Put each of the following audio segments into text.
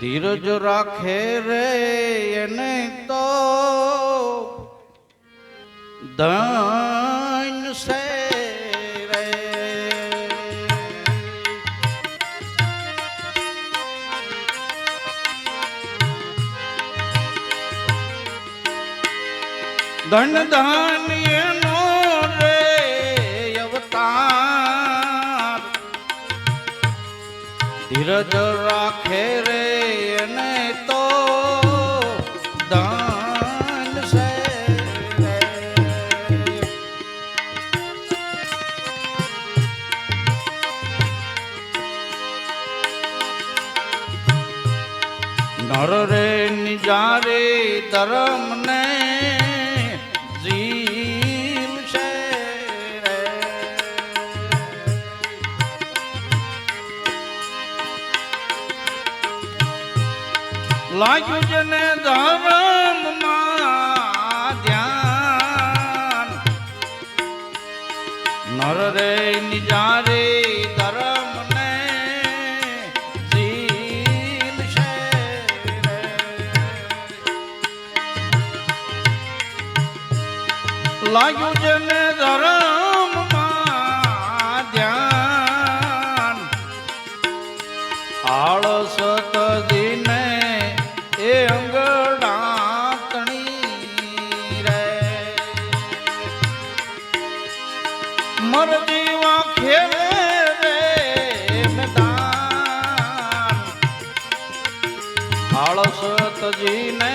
ધીરજ રાખે રે એને તો ધન સે રે. ધન ધાન્યનો રે અવતાર. ધીરજ નર રે નિજારે ધર્મ ને જીલ છે રે. લાગ્યું જને ધર્મમાં ધ્યાન નર રે નિજારે લાગ્યું જને ધર્મમાં ધ્યાન. આળસ તજીને એ અંગડાતણી રે. મર જીવા ખેલે રે મેદાન. આળસ તજીને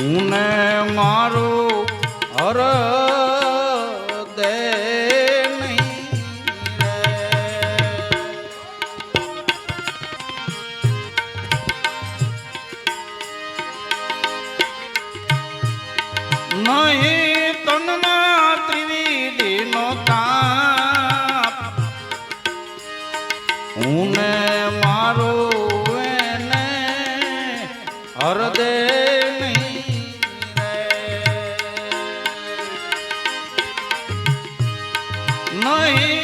હું મારું હર હરદે નહીં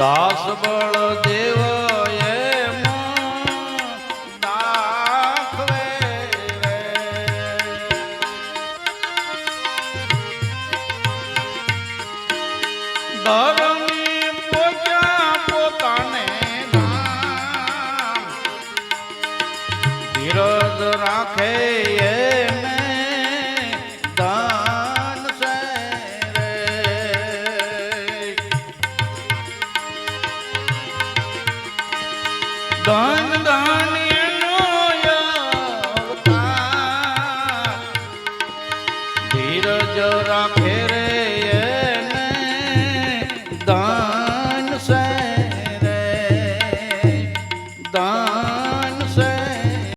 દાસ બળ દેવ રાખે રાખ